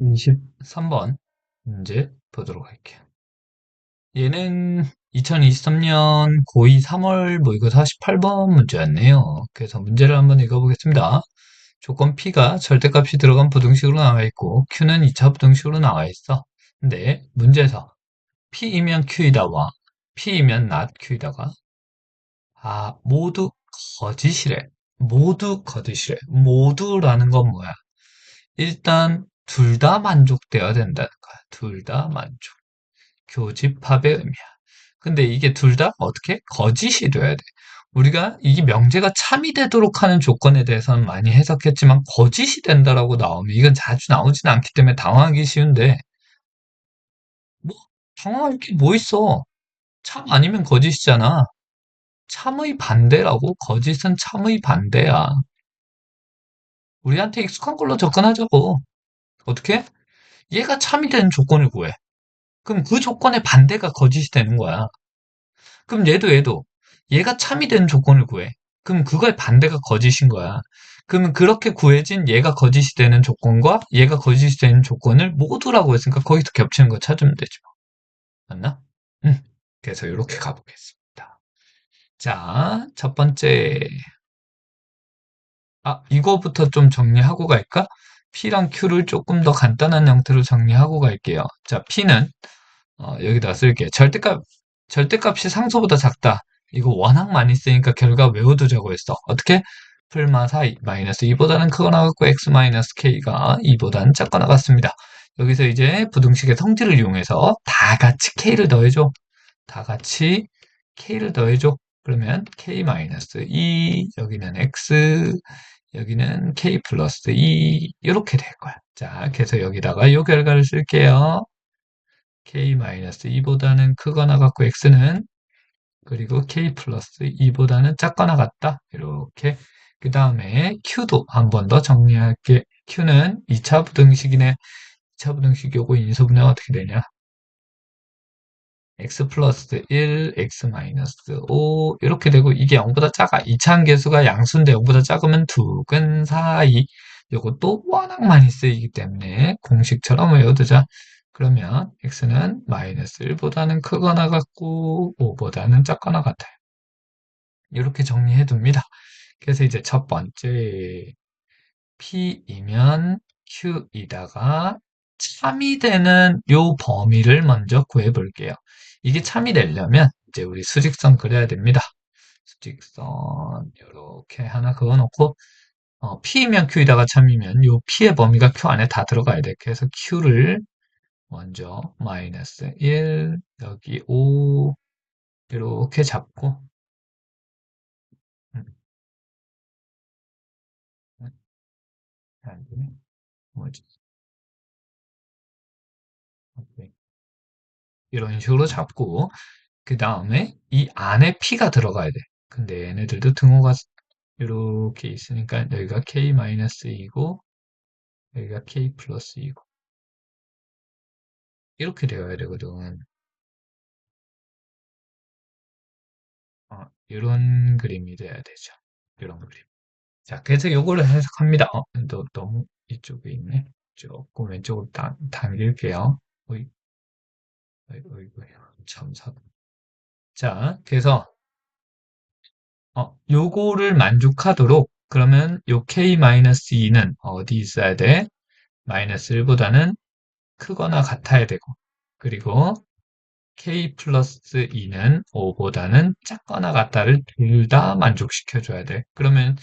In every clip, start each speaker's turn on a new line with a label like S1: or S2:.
S1: 23번 문제 보도록 할게요. 얘는 2023년 고2 3월 모의고 48번 문제였네요. 그래서 문제를 한번 읽어보겠습니다. 조건 P가 절대값이 들어간 부등식으로 나와 있고 Q는 2차 부등식으로 나와 있어. 근데 문제에서 P이면 Q이다와 P이면 not Q이다가 아 모두 거짓이래. 모두 거짓이래. 모두라는 건 뭐야? 일단 둘 다 만족되어야 된다는 거야. 둘 다 만족. 교집합의 의미야. 근데 이게 둘 다 어떻게? 거짓이 돼야 돼. 우리가 이게 명제가 참이 되도록 하는 조건에 대해서는 많이 해석했지만 거짓이 된다라고 나오면 이건 자주 나오지는 않기 때문에 당황하기 쉬운데 뭐 당황할 게 뭐 있어? 참 아니면 거짓이잖아. 참의 반대라고 거짓은 참의 반대야. 우리한테 익숙한 걸로 접근하자고. 어떻게? 얘가 참이 되는 조건을 구해. 그럼 그 조건의 반대가 거짓이 되는 거야. 그럼 얘도 얘도 얘가 참이 되는 조건을 구해. 그럼 그거의 반대가 거짓인 거야. 그러면 그렇게 구해진 얘가 거짓이 되는 조건과 얘가 거짓이 되는 조건을 모두라고 했으니까 거기서 겹치는 거 찾으면 되죠. 맞나? 응. 그래서 이렇게 가보겠습니다. 자, 첫 번째. 아, 이거부터 좀 정리하고 갈까? P랑 Q를 조금 더 간단한 형태로 정리하고 갈게요. 자, P는 어, 여기다 쓸게. 절대값, 절대값이 상수보다 작다. 이거 워낙 많이 쓰니까 결과 외워두자고 했어. 어떻게? 풀마 사이 마이너스 2보다는 크거나 같고 x 마이너스 k가 2보다는 작거나 같습니다. 여기서 이제 부등식의 성질을 이용해서 다 같이 k를 더해줘. 다 같이 k를 더해줘. 그러면 k 마이너스 2, 여기는 x, 여기는 k 플러스 2 이렇게 될 거야. 자, 그래서 여기다가 이 결과를 쓸게요. k-2보다는 크거나 같고 x는 그리고 k 플러스 2보다는 작거나 같다. 이렇게 그 다음에 q도 한 번 더 정리할게. q는 2차 부등식이네. 2차 부등식 요거 인수분해 어떻게 되냐? X 플러스 1, x 마이너스 5 이렇게 되고 이게 0보다 작아. 2차 함 계수가 양수인데 0보다 작으면 두근 사이 요것도 워낙 많이 쓰이기 때문에 공식처럼 외워두자. 그러면 x는 마이너스 1보다는 크거나 같고 5보다는 작거나 같아요. 이렇게 정리해 둡니다. 그래서 이제 첫 번째 p이면 q이다가 참이 되는 요 범위를 먼저 구해 볼게요. 이게 참이 되려면 이제 우리 수직선 그려야 됩니다. 수직선 이렇게 하나 그어놓고 어, P이면 Q이다가 참이면 요 P의 범위가 Q 안에 다 들어가야 돼. 그래서 Q를 먼저 마이너스 1, 여기 5 이렇게 잡고 음. 뭐지? 이런 식으로 잡고 그 다음에 이 안에 P가 들어가야 돼. 근데 얘네들도 등호가 이렇게 있으니까 여기가 K-2이고 여기가 K 플러스이고 이렇게 되어야 되거든. 어, 이런 그림이 돼야 되죠. 이런 그림. 자, 그래서 요거를 해석합니다. 어, 너, 너무 이쪽에 있네. 조금 왼쪽으로 당, 당길게요. 어이, 어이, 어이구, 참, 사. 자, 그래서, 어, 요거를 만족하도록, 그러면 요 k-2는 어디 있어야 돼? 마이너스 1보다는 크거나 같아야 되고, 그리고 k 플러스 2는 5보다는 작거나 같다를 둘 다 만족시켜줘야 돼. 그러면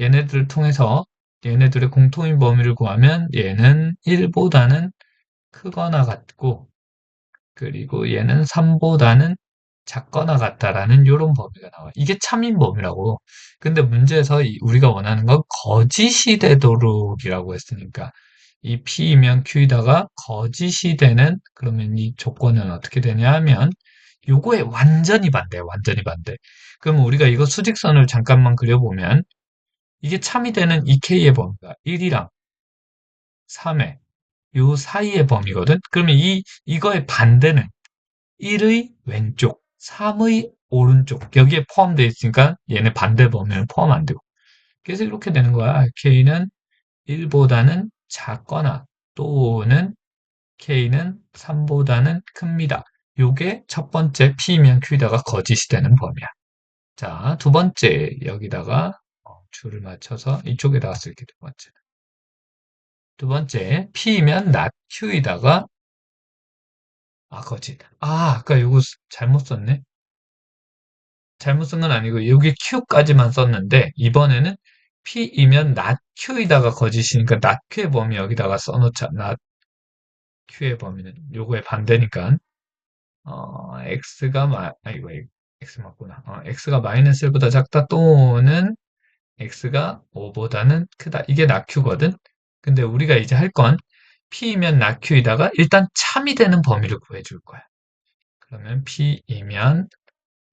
S1: 얘네들을 통해서 얘네들의 공통인 범위를 구하면 얘는 1보다는 크거나 같고 그리고 얘는 3보다는 작거나 같다라는 이런 범위가 나와. 이게 참인 범위라고. 근데 문제에서 우리가 원하는 건 거짓이 되도록이라고 했으니까 이 P이면 Q이다가 거짓이 되는 그러면 이 조건은 어떻게 되냐 하면 요거에 완전히 반대, 완전히 반대. 그럼 우리가 이거 수직선을 잠깐만 그려보면 이게 참이 되는 이 K의 범위가 1이랑 3의 요 사이의 범위거든. 그러면 이 이거의 반대는 1의 왼쪽, 3의 오른쪽 여기에 포함되어 있으니까 얘네 반대 범위는 포함 안 되고. 그래서 이렇게 되는 거야. K는 1보다는 작거나 또는 K는 3보다는 큽니다. 요게 첫 번째 P면 Q에다가 거짓이 되는 범위야. 자, 두 번째 여기다가 어, 줄을 맞춰서 이쪽에다가 쓸게 두 번째. 두 번째 P면 not Q에다가 아 거짓. 아 아까 요거 잘못 썼네. 잘못 쓴 건 아니고 여기 Q까지만 썼는데 이번에는 P이면 not Q에다가 거짓이니까 not Q의 범위 여기다가 써놓자. not Q의 범위는 요거의 반대니까 어, x가 마, 아이고, x 맞구나. 어, x가 마이너스 1보다 작다 또는 x가 5보다는 크다. 이게 낙q거든. 근데 우리가 이제 할 건 p이면 낙q이다가 일단 참이 되는 범위를 구해줄 거야. 그러면 p이면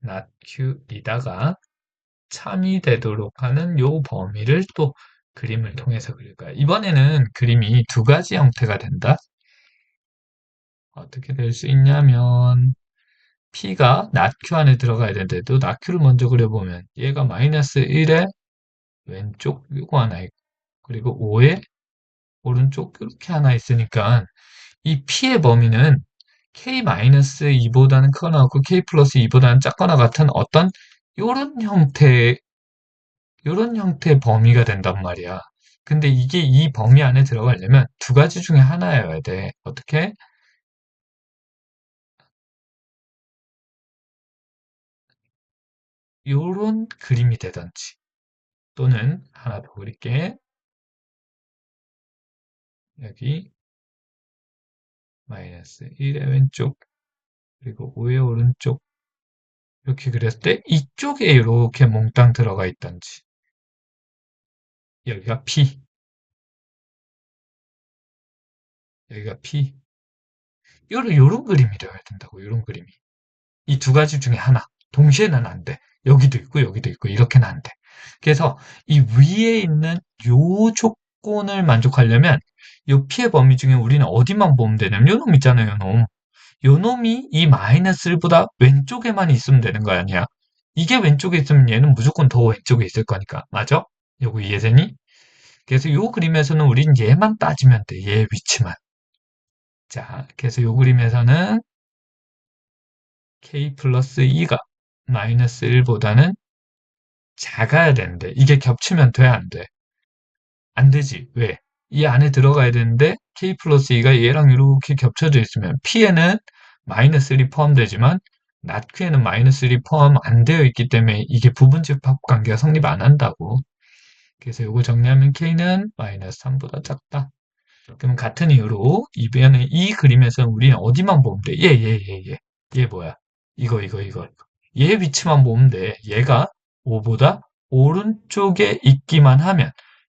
S1: 낙q이다가 참이 되도록 하는 요 범위를 또 그림을 통해서 그릴 거야. 이번에는 그림이 두 가지 형태가 된다. 어떻게 될 수 있냐면 P가 낫q 안에 들어가야 되는데도 낫q를 먼저 그려보면 얘가 마이너스 1의 왼쪽 이거 하나 있고 그리고 5의 오른쪽 이렇게 하나 있으니까 이 P의 범위는 K-2보다는 크거나 같고 K 플러스 2보다는 작거나 같은 어떤 이런 형태 이런 형태의 범위가 된단 말이야. 근데 이게 이 범위 안에 들어가려면 두 가지 중에 하나여야 돼. 어떻게? 요런 그림이 되던지 또는 하나 더 그릴게. 여기 마이너스 1의 왼쪽 그리고 5의 오른쪽 이렇게 그렸을 때 이쪽에 이렇게 몽땅 들어가 있던지. 여기가 P. 여기가 P. 요런, 요런 그림이 되어야 된다고 요런 그림이. 이 두 가지 중에 하나. 동시에는 안 돼. 여기도 있고 여기도 있고 이렇게는 안 돼. 그래서 이 위에 있는 요 조건을 만족하려면 요 피의 범위 중에 우리는 어디만 보면 되냐면 요 놈 있잖아요, 요 놈. 요 놈이 이 마이너스 1보다 왼쪽에만 있으면 되는 거 아니야? 이게 왼쪽에 있으면 얘는 무조건 더 왼쪽에 있을 거니까. 맞아? 요거 이해되니? 그래서 요 그림에서는 우린 얘만 따지면 돼. 얘 위치만. 자, 그래서 요 그림에서는 k 플러스 2가 마이너스 1보다는 작아야 되는데 이게 겹치면 돼, 안 돼? 안 되지. 왜? 이 안에 들어가야 되는데 k 플러스 2가 얘랑 이렇게 겹쳐져 있으면 p에는 마이너스 1이 포함되지만 낫크에는 마이너스 1이 포함 안 되어 있기 때문에 이게 부분집합 관계가 성립 안 한다고. 그래서 이거 정리하면 k는 마이너스 3보다 작다. 그럼 같은 이유로 이변의 이 그림에서는 우리는 어디만 보면 돼? 얘, 얘, 얘, 얘. 얘 뭐야? 이거, 이거, 이거. 얘 위치만 보면 돼. 얘가 5보다 오른쪽에 있기만 하면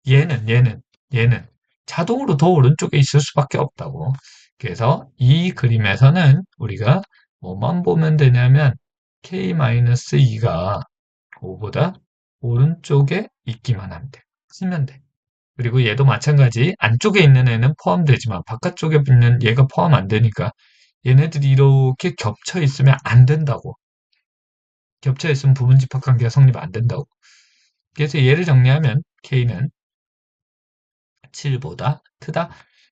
S1: 얘는, 얘는, 얘는 자동으로 더 오른쪽에 있을 수밖에 없다고. 그래서 이 그림에서는 우리가 뭐만 보면 되냐면 k-2가 5보다 오른쪽에 있기만 하면 돼. 쓰면 돼. 그리고 얘도 마찬가지 안쪽에 있는 애는 포함되지만 바깥쪽에 있는 얘가 포함 안 되니까 얘네들이 이렇게 겹쳐 있으면 안 된다고. 겹쳐 있으면 부분집합 관계가 성립 안 된다고. 그래서 얘를 정리하면 k는 7보다 크다.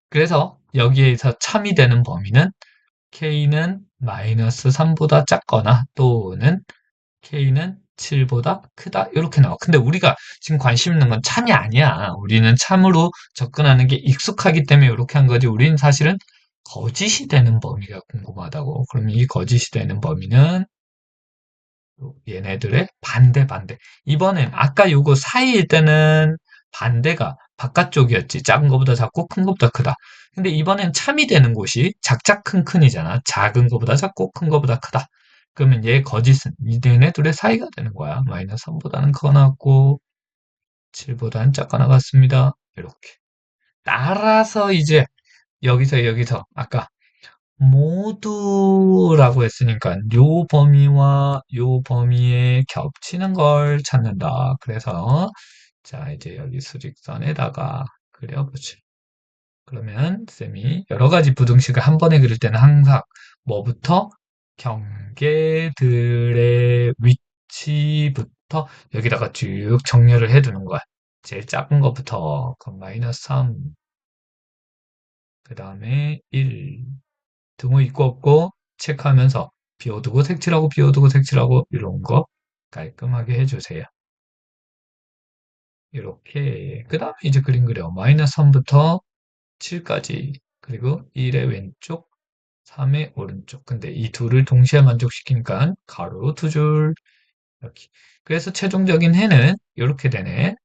S1: 그래서 여기에서 참이 되는 범위는 k는 마이너스 3보다 작거나 또는 k는 7보다 크다 이렇게 나와. 근데 우리가 지금 관심 있는 건 참이 아니야. 우리는 참으로 접근하는 게 익숙하기 때문에 이렇게 한 거지. 우리는 사실은 거짓이 되는 범위가 궁금하다고. 그럼 이 거짓이 되는 범위는 얘네들의 반대 반대. 이번엔 아까 요거 사이일 때는 반대가 바깥쪽이었지. 작은 것보다 작고 큰 것보다 크다. 근데 이번엔 참이 되는 곳이 작작 큰 큰이잖아. 작은 것보다 작고 큰 것보다 크다. 그러면 얘 거짓은 얘네 둘의 사이가 되는 거야. 마이너스 3보다는 크거나 같고 7보다는 작거나 같습니다. 이렇게. 따라서 이제 여기서 여기서 아까 모두라고 했으니까 요 범위와 요 범위에 겹치는 걸 찾는다. 그래서 자 이제 여기 수직선에다가 그려보죠. 그러면 쌤이 여러 가지 부등식을 한 번에 그릴 때는 항상 뭐부터 경계들의 위치부터 여기다가 쭉 정렬을 해두는 거야. 제일 작은 것부터 그럼 마이너스 3 그 다음에 1 등호 있고 없고 체크하면서 비워두고 색칠하고 비워두고 색칠하고 이런 거 깔끔하게 해주세요. 이렇게. 그 다음에 이제 그림 그려. 마이너스 3부터 7까지. 그리고 1의 왼쪽 3의 오른쪽. 근데 이 둘을 동시에 만족시키니까 가로 두 줄. 이렇게. 그래서 최종적인 해는 이렇게 되네.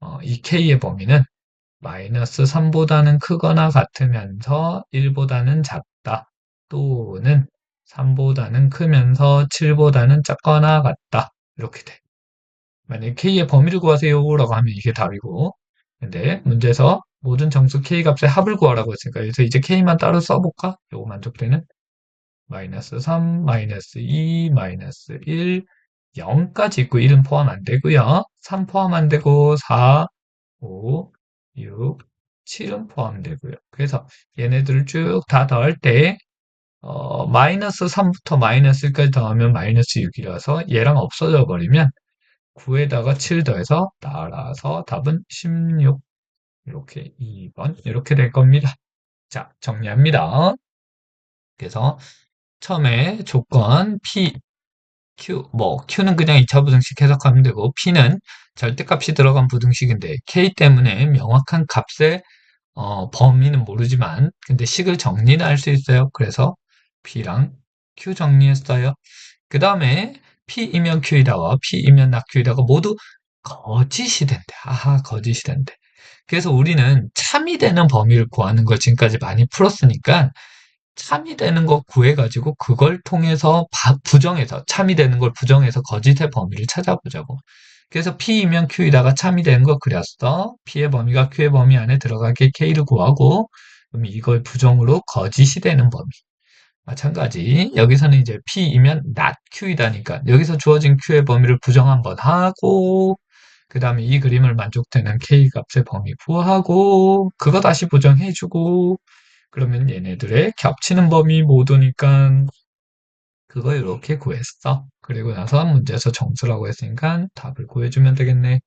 S1: 어, 이 k의 범위는 마이너스 3보다는 크거나 같으면서 1보다는 작다. 또는 3보다는 크면서 7보다는 작거나 같다. 이렇게 돼 만약에 k의 범위를 구하세요 라고 하면 이게 답이고 근데 문제에서 모든 정수 k 값의 합을 구하라고 했으니까 그래서 이제 k만 따로 써볼까? 요거 만족되는 마이너스 3, 마이너스 2, 마이너스 1, 0까지 있고 1은 포함 안 되고요. 3 포함 안 되고 4, 5, 6, 7은 포함되고요. 그래서 얘네들을 쭉 다 더할 때 어, 마이너스 3부터 마이너스 1까지 더하면 마이너스 6이라서 얘랑 없어져 버리면 9에다가 7 더해서 따라서 답은 16 이렇게 2번 이렇게 될 겁니다. 자 정리합니다. 그래서 처음에 조건 P, Q, 뭐 Q는 그냥 2차 부등식 해석하면 되고 P는 절대값이 들어간 부등식인데 K 때문에 명확한 값의 어, 범위는 모르지만 근데 식을 정리는 할 수 있어요. 그래서 P랑 Q 정리했어요. 그 다음에 P이면 Q이다와 P이면 나 Q이다가 모두 거짓이 된대. 아하 거짓이 된대. 그래서 우리는 참이 되는 범위를 구하는 걸 지금까지 많이 풀었으니까 참이 되는 거 구해가지고 그걸 통해서 부정해서 참이 되는 걸 부정해서 거짓의 범위를 찾아보자고. 그래서 P이면 Q이다가 참이 되는 거 그렸어. P의 범위가 Q의 범위 안에 들어가게 K를 구하고 그럼 이걸 부정으로 거짓이 되는 범위. 마찬가지 여기서는 이제 P이면 not Q이다니까 여기서 주어진 Q의 범위를 부정 한번 하고 그 다음에 이 그림을 만족되는 K 값의 범위 구하고 그거 다시 부정해주고 그러면 얘네들의 겹치는 범위 모두니까 그거 이렇게 구했어. 그리고 나서 문제에서 정수라고 했으니까 답을 구해주면 되겠네.